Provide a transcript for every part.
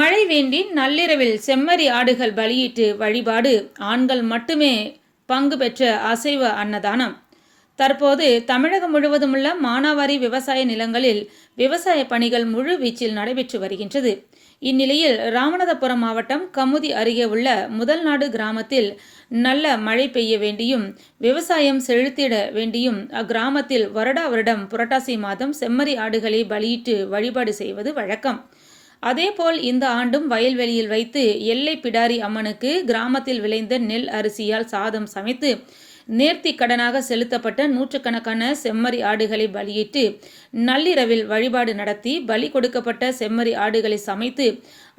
மழை வேண்டி நள்ளிரவில் செம்மறி ஆடுகள் பலியிட்டு வழிபாடு. ஆண்கள் மட்டுமே பங்கு பெற்ற அசைவ அன்னதானம். தற்போது தமிழகம் முழுவதும் உள்ள மானாவாரி விவசாய நிலங்களில் விவசாய பணிகள் முழு வீச்சில் நடைபெற்று வருகின்றது. இந்நிலையில் ராமநாதபுரம் மாவட்டம் கமுதி அருகே உள்ள முதல்நாடு கிராமத்தில் நல்ல மழை பெய்ய வேண்டியும் விவசாயம் செழித்திட வேண்டியும் அக்கிராமத்தில் வருடா வருடம் புரட்டாசி மாதம் செம்மறி ஆடுகளை பலியிட்டு வழிபாடு செய்வது வழக்கம். அதேபோல் இந்த ஆண்டும் வயல்வெளியில் வைத்து எல்லை பிடாரி அம்மனுக்கு கிராமத்தில் விளைந்த நெல் அரிசியால் சாதம் சமைத்து நேர்த்தி கடனாக செலுத்தப்பட்ட நூற்றுக்கணக்கான செம்மறி ஆடுகளை பலியிட்டு நள்ளிரவில் வழிபாடு நடத்தி பலி கொடுக்கப்பட்ட செம்மறி ஆடுகளை சமைத்து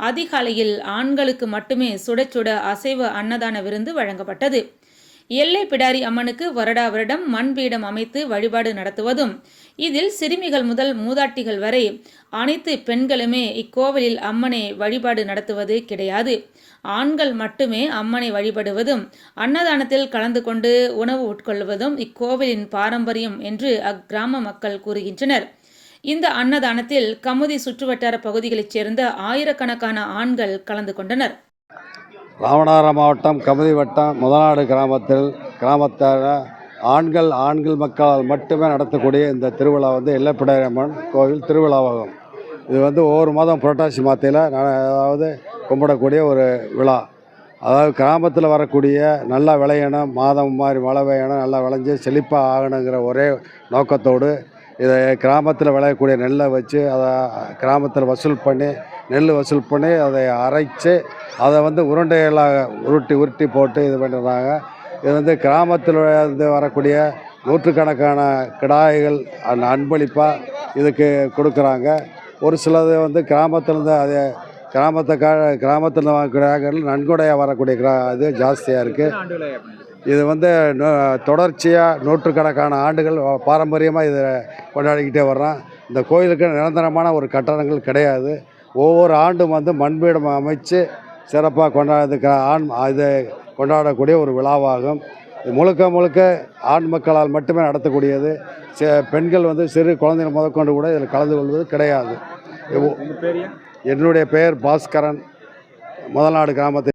அதிகாலையில் ஆண்களுக்கு மட்டுமே சுட சுட அசைவ அன்னதான விருந்து வழங்கப்பட்டது. எல்லை பிடாரி அம்மனுக்கு வருடா வருடம் மண் பீடம் அமைத்து வழிபாடு நடத்துவதும். இதில் சிறுமிகள் முதல் மூதாட்டிகள் வரை அனைத்து பெண்களுமே இக்கோவிலில் அம்மனை வழிபாடு நடத்துவது கிடையாது. ஆண்கள் மட்டுமே அம்மனை வழிபடுவதும் அன்னதானத்தில் கலந்து கொண்டு உணவு உட்கொள்வதும் இக்கோவிலின் பாரம்பரியம் என்று அக்கிராம மக்கள் கூறுகின்றனர். இந்த அன்னதானத்தில் கமுதி சுற்றுவட்டார பகுதிகளைச் சேர்ந்த ஆயிரக்கணக்கான ஆண்கள் கலந்து கொண்டனர். ராமநாதபுரம் மாவட்டம் கமதி வட்டம் முதலாடு கிராமத்தில் கிராமத்தார் ஆண்கள் ஆண்கள் மக்களால் மட்டுமே நடத்தக்கூடிய இந்த திருவிழா வந்து எல்லப்பிடாரியம்மன் கோவில் திருவிழாவாகும். இது வந்து ஒவ்வொரு மாதம் புரட்டாசி மாதத்தில் அதாவது கும்பிடக்கூடிய ஒரு விழா. அதாவது கிராமத்தில் வரக்கூடிய நல்லா விளையணும் மாதம் மாதிரி மழை பெய்யணும் நல்லா விளைஞ்சு செழிப்பாக ஆகணுங்கிற ஒரே நோக்கத்தோடு இதை கிராமத்தில் விளையக்கூடிய நெல்லை வச்சு அதை கிராமத்தில் வசூல் பண்ணி நெல் வசூல் பண்ணி அதை அரைச்சி அதை வந்து உருண்டைகளாக உருட்டி உருட்டி போட்டு இது பண்ணுறாங்க இது வந்து கிராமத்தில் இருந்து வரக்கூடிய நூற்றுக்கணக்கான கிடாய்கள் அந்த அன்பளிப்பாக இதுக்கு கொடுக்குறாங்க. ஒரு சிலது வந்து கிராமத்திலேருந்து அது கிராமத்தை கிராமத்தில் கிடாய்கள் நன்கொடையாக வரக்கூடிய கிரா இது ஜாஸ்தியாக இருக்குது இது வந்து நூ- தொடர்ச்சியாக நூற்றுக்கணக்கான ஆண்டுகள் பாரம்பரியமாக இதை கொண்டாடிக்கிட்டே வர்றோம். இந்த கோயிலுக்கு நிரந்தரமான ஒரு கட்டணங்கள் கிடையாது. ஒவ்வொரு ஆண்டும் வந்து மண்பீடம் அமைச்சு சிறப்பாக கொண்டாடு ஆண் இது கொண்டாடக்கூடிய ஒரு விழாவாகும். முழுக்க முழுக்க ஆண் மக்களால் மட்டுமே நடத்தக்கூடியது. சி- பெண்கள் வந்து சிறு குழந்தைகள் முதற்கொண்டு கூட இதில் கலந்து கொள்வது கிடையாது. என்னுடைய பெயர் பாஸ்கரன். முதல்நாடு கிராமத்தை